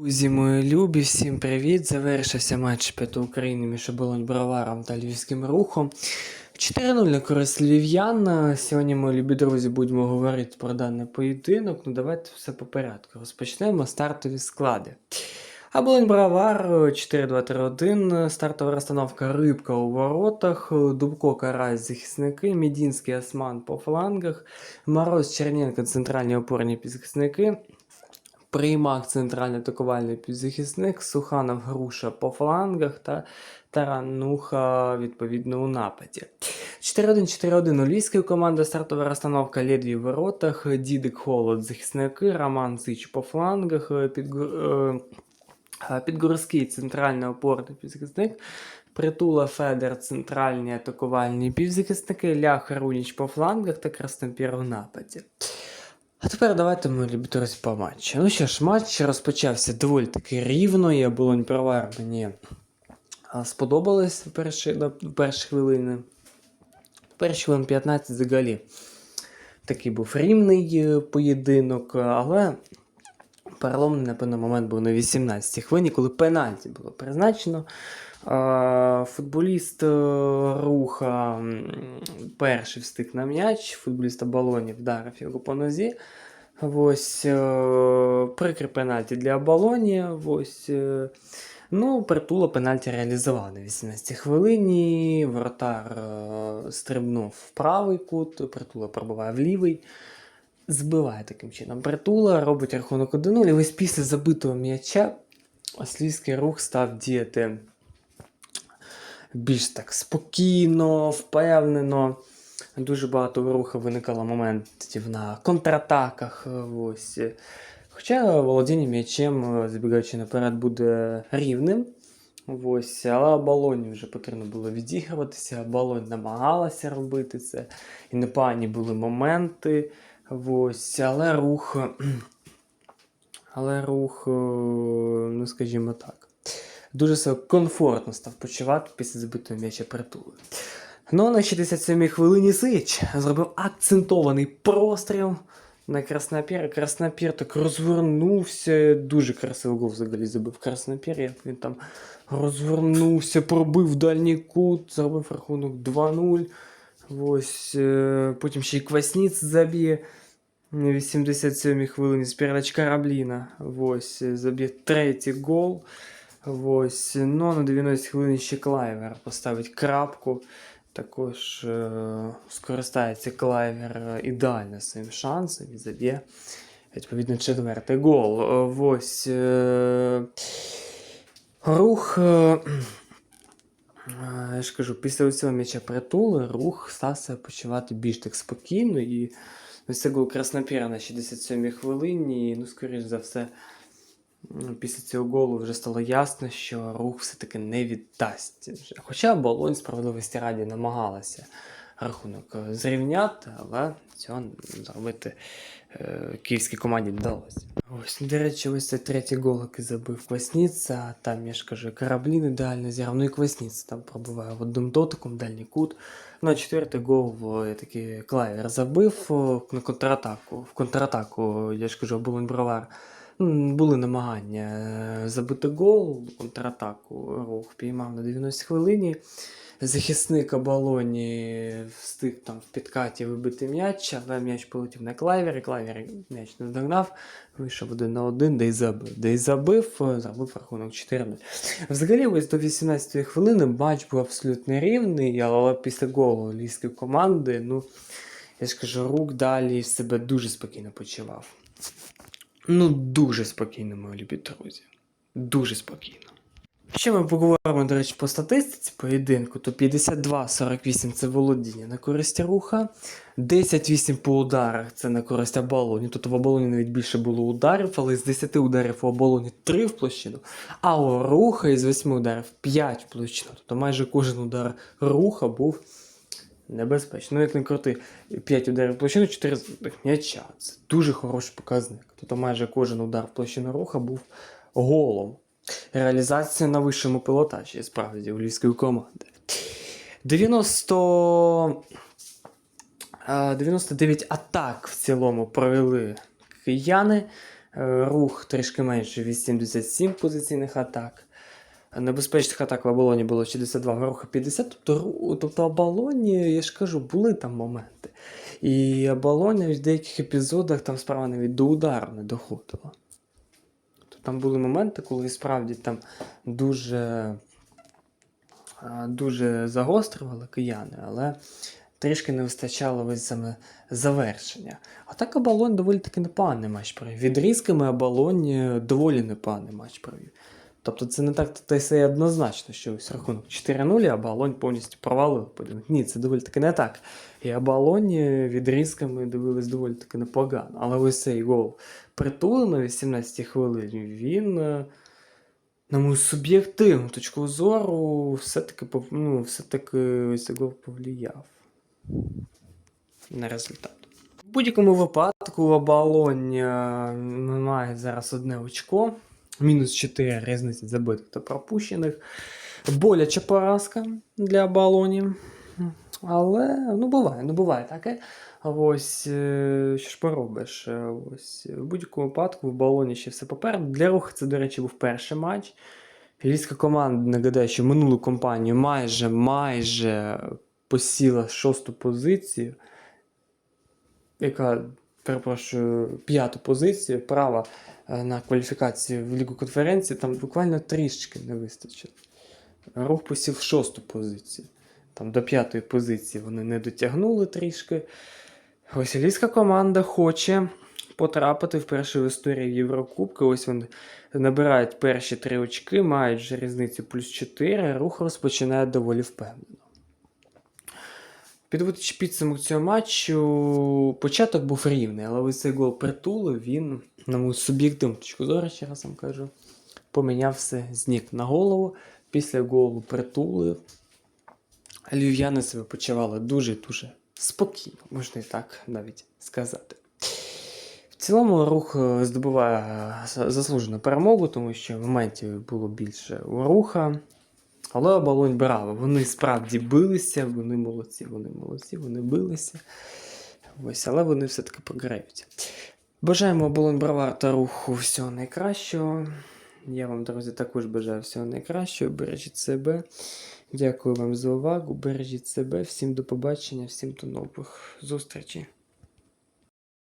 Друзі, мої любі, всім привіт! Завершився матч П'яту України між оболонь Броваром та Львівським рухом. 4-0 на користь львів'ян. Сьогодні, мої любі друзі, будемо говорити про даний поєдинок. Ну, давайте все по порядку. Розпочнемо стартові склади. Оболонь Бровар 4-2-3-1, стартова розстановка Рибка у воротах, Дубко Карась захисники, Мідінський Осман по флангах, Мороз Черненко центральні опорні півзахисники. Приймак центральний атакувальний півзахисник, Суханов Груша по флангах та Тарануха відповідно у нападі. 4-1-4-1 у львівської команди, стартова розстановка Ледві в воротах, Дідик Холод захисники, Роман Сич по флангах, Підгор... е, Підгорський центральний опорний півзахисник, Притула Федер центральні атакувальні півзахисники, Лях Руніч по флангах та Краснопір у нападі. А тепер давайте ми любіть по матчу. Ну що ж, матч розпочався доволі таки рівно, і оболонь провар мені сподобалось в перші, на перші хвилини. Перші хвилин 15 взагалі. Такий був рівний е, поєдинок, але переломний, напевно, момент був на 18-й хвилині, коли пенальті було призначено. Футболіст е, руха перший встиг на м'яч, футболіст Абалоні вдарив його по нозі. Ось е, прикрий пенальті для Абалоні. Ось, е, ну, притула пенальті реалізував на 18 хвилині. Воротар стрибнув в правий кут, притула пробиває в лівий. Збиває таким чином притула, робить рахунок 1-0. І ось після забитого м'яча Ослівський рух став діяти більш так спокійно, впевнено. Дуже багато в руха виникало моментів на контратаках. Ось. Хоча володіння м'ячем, забігаючи наперед, буде рівним. Ось, але балоні вже потрібно було відігруватися. Балонь намагалася робити це. І непогані були моменти. Ось, але рух. Але рух, е, ну скажімо так, дуже себе комфортно став почувати після забитого м'яча притули. Ну, на 67-й хвилині Сич зробив акцентований простріл на Краснопір. Краснопір так розвернувся. Дуже красивий гол взагалі забив Краснопір. Як він там розвернувся, пробив дальній кут, зробив рахунок 2-0. Ось, е, потім ще й Квасніц заб'є. На 87-й хвилині з передачка Рабліна. Ось, е, заб'є третій гол. Ось, ну на 90 хвилині ще Клайвер поставить крапку. Також е, скористається Клайвер е, ідеально своїм шансом і заб'є відповідно четвертий гол. Е, Ось е, рух. Е, е, я ж кажу, після цього м'яча притули рух став себе почувати більш так спокійно. І ось це гол Краснопіра на 67-й хвилині. І, ну, скоріш за все, після цього голу вже стало ясно, що рух все-таки не віддасть. Хоча Болонь справедливості раді намагалася рахунок е, зрівняти, але цього зробити е, київській команді вдалося. Ось, ну, до речі, ось цей третій гол, який забив Квасніця, там, я ж кажу, Кораблін ідеально зіграв, ну і Квасніця там пробиває одним дотиком, дальній кут. Ну, а четвертий гол я такий клавер забив на контратаку. В контратаку, я ж кажу, Оболонь Бровар. Були намагання е, забити гол, контратаку рух піймав на 90 хвилині. Захисник оболоні встиг там в підкаті вибити м'яч, але м'яч полетів на клайвері, клайвер м'яч не догнав, вийшов один на один, де й забив. Де й забив, е, зробив рахунок 4 Взагалі, ось до 18-ї хвилини матч був абсолютно рівний, але після голу львівської команди, ну, я ж кажу, рук далі себе дуже спокійно почував. Ну, дуже спокійно, мої любі друзі. Дуже спокійно. Ще ми поговоримо, до речі, по статистиці поєдинку, то 52-48 це володіння на користь руха, 10-8 по ударах це на користь оболоні. Тут в оболоні навіть більше було ударів, але з 10 ударів у оболоні 3 в площину, а у руха із 8 ударів 5 в площину. Тобто майже кожен удар руха був небезпечний. Ну, як не крути, 5 ударів в площину, 4 з м'яча. Це дуже хороший показник. Тобто майже кожен удар в площину руха був голом. Реалізація на вищому пілотажі, справді, у львівської команди. 90... е, 99 атак в цілому провели кияни. Е, Рух трішки менше 87 позиційних атак. Небезпечних атак в оболоні було 62, в 50. Тобто, тобто оболоні, я ж кажу, були там моменти. І оболоня в деяких епізодах там справа навіть до удару не доходила. Тобто там були моменти, коли справді там дуже, дуже загострювали кияни, але трішки не вистачало ось саме завершення. А так оболонь доволі таки непоганий матч провів. Відрізками оболонь е, доволі непоганий матч провів. Тобто це не так та й все однозначно, що ось рахунок 4-0, а Оболонь повністю провалив. Ні, це доволі таки не так. І Оболонь е, відрізками дивились доволі таки непогано. Але ось цей гол притули на 18-й хвилині, він, е, на мою суб'єктивну точку зору, все-таки, ну, все-таки ось цей гол повлияв на результат. В будь-якому випадку оболонь е, має зараз одне очко. Мінус 4 різниці забитих та пропущених. Боляча поразка для оболоні. Але ну буває, ну буває таке. Ось е, що ж поробиш? Е, Ось в будь-якому випадку в оболоні ще все попереду. Для руху це, до речі, був перший матч. Львівська команда нагадаю, що минулу кампанію майже майже посіла шосту позицію, яка, перепрошую, п'яту позицію, права е, на кваліфікацію в Лігу конференції, там буквально трішечки не вистачило. Рух посів шосту позицію. Там до п'ятої позиції вони не дотягнули трішки. Ось команда хоче потрапити вперше в історії Єврокубки. Ось вони набирають перші три очки, мають вже різницю плюс 4. Рух розпочинає доволі впевнено. Підводячи підсумок цього матчу, початок був рівний, але ось цей гол притули, він, на мою суб'єктивну точку зору, ще раз вам кажу, поміняв все з ніг на голову. Після голу притули львів'яни себе почували дуже-дуже спокійно, можна і так навіть сказати. В цілому рух е, здобуває е, заслужену перемогу, тому що моментів було більше у руха. Але оболонь браво. Вони справді билися, вони молодці, вони молодці, вони билися. Ось, але вони все-таки програють. Бажаємо оболонь брава та руху всього найкращого. Я вам, друзі, також бажаю всього найкращого. Бережіть себе. Дякую вам за увагу. Бережіть себе. Всім до побачення, всім до нових зустрічей.